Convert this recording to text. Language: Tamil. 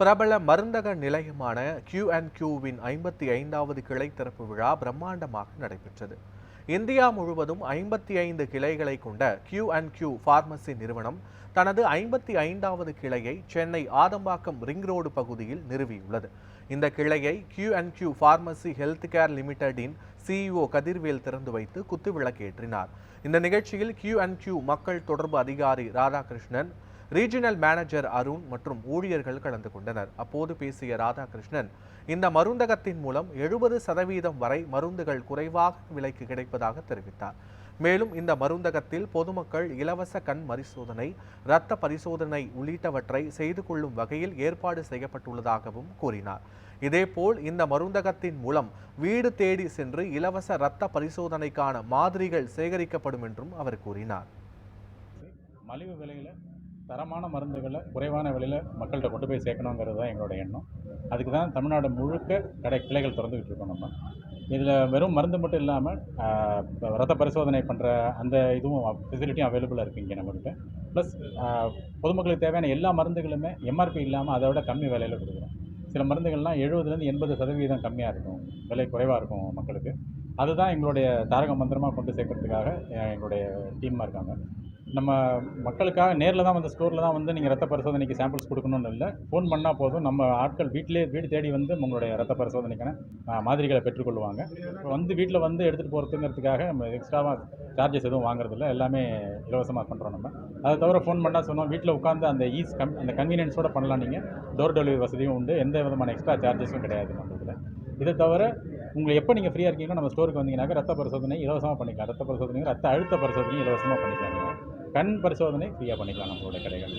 பிரபல மருந்தக நிலையமான கியூ அண்ட் கியூவின் ஐம்பத்தி ஐந்தாவது கிளை திறப்பு விழா பிரம்மாண்டமாக நடைபெற்றது. இந்தியா முழுவதும் ஐம்பத்தி ஐந்து கிளைகளை கொண்ட கியூ அண்ட் கியூ ஃபார்மசி நிறுவனம் தனது ஐம்பத்தி ஐந்தாவது கிளையை சென்னை ஆதம்பாக்கம் ரிங் ரோடு பகுதியில் நிறுவியுள்ளது. இந்த கிளையை Q and Q pharmacy health care லிமிடெடின் CEO Kathirvel திறந்து வைத்து குத்துவிளக்கேற்றினார் இந்த நிகழ்ச்சியில் கியூ அண்ட் கியூ மக்கள் தொடர்பு அதிகாரி ராதாகிருஷ்ணன் ரீஜினல் மேனேஜர் அருண் மற்றும் ஊழியர்கள் கலந்து கொண்டனர். அப்போது பேசிய ராதாகிருஷ்ணன் இந்த மருந்தகத்தின் மூலம் எழுபது சதவீதம் வரை மருந்துகள் குறைவாக விலைக்கு கிடைப்பதாக தெரிவித்தார். மேலும் இந்த மருந்தகத்தில் பொதுமக்கள் இலவச கண் பரிசோதனை இரத்த பரிசோதனை உள்ளிட்டவற்றை செய்து கொள்ளும் வகையில் ஏற்பாடு செய்யப்பட்டுள்ளதாகவும் கூறினார். இதேபோல் இந்த மருந்தகத்தின் மூலம் வீடு தேடி சென்று இலவச இரத்த பரிசோதனைக்கான மாதிரிகள் சேகரிக்கப்படும் என்றும் அவர் கூறினார். மலிவு விலையில் தரமான மருந்துகளை குறைவான விலையில் மக்கள்கிட்ட கொண்டு போய் சேர்க்கணுங்கிறது தான் எங்களோட எண்ணம். அதுக்கு தான் தமிழ்நாடு முழுக்க கடை கிளைகள் திறந்துக்கிட்டு இருக்கோம் நம்ம. இதில் வெறும் மருந்து மட்டும் இல்லாமல் ரத்த பரிசோதனை பண்ணுற அந்த இதுவும் ஃபெசிலிட்டியும் அவைலபிளாக இருக்குது இங்கே நம்மகிட்ட. ப்ளஸ் பொதுமக்களுக்கு தேவையான எல்லா மருந்துகளுமே எம்ஆர்பி இல்லாமல் அதை விட கம்மி விலையில் கொடுக்குறோம். சில மருந்துகள்லாம் எழுபதுலேருந்து எண்பது சதவீதம் கம்மியாக இருக்கும். விலை குறைவாக இருக்கும் மக்களுக்கு. அதுதான் எங்களுடைய தாரக மந்திரமாக கொண்டு சேர்க்கறதுக்காக எங்களுடைய டீமாக இருக்காங்க. நம்ம மக்களுக்காக நேரில் தான் வந்து ஸ்டோரில் தான் வந்து நீங்கள் ரத்த பரிசோதனைக்கு சாம்பிள்ஸ் கொடுக்கணும்னு இல்லை. ஃபோன் பண்ணால் போதும். நம்ம ஆட்கள் வீட்டிலே வீடு தேடி வந்து உங்களுடைய ரத்த பரிசோதனைக்கான மாதிரிகளை பெற்றுக்கொள்வாங்க. இப்போ வந்து வீட்டில் வந்து எடுத்துகிட்டு போகிறதுங்கிறதுக்காக நம்ம எக்ஸ்ட்ராவாக சார்ஜஸ் எதுவும் வாங்குறதில்ல. எல்லாமே இலவசமாக பண்ணுறோம் நம்ம. அதை தவிர ஃபோன் பண்ணால் சொன்னோம் வீட்டில் உட்காந்து அந்த ஈஸ் கம் அந்த கன்வீனியன்ஸோட பண்ணலாம் நீங்கள் டோர் டெலிவரி வசதியும் உண்டு. எந்த விதமான எக்ஸ்ட்ரா சார்ஜஸும் கிடையாது நம்ம இதில் இதை தவிர உங்களுக்கு எப்போ நீங்கள் ஃப்ரீயாக இருக்கீங்களோ நம்ம ஸ்டோருக்கு வந்தீங்கன்னாக்க ரத்த பரிசோதனை இலவசமாக பண்ணிக்கலாம். ரத்த பரிசோதனை ரத்த அழுத்த பரிசோதனை இலவசமாக பண்ணிக்கலாம் கண் பரிசோதனை ஃப்ரீயாக பண்ணிக்கலாம் நம்மளோட கடைகள்.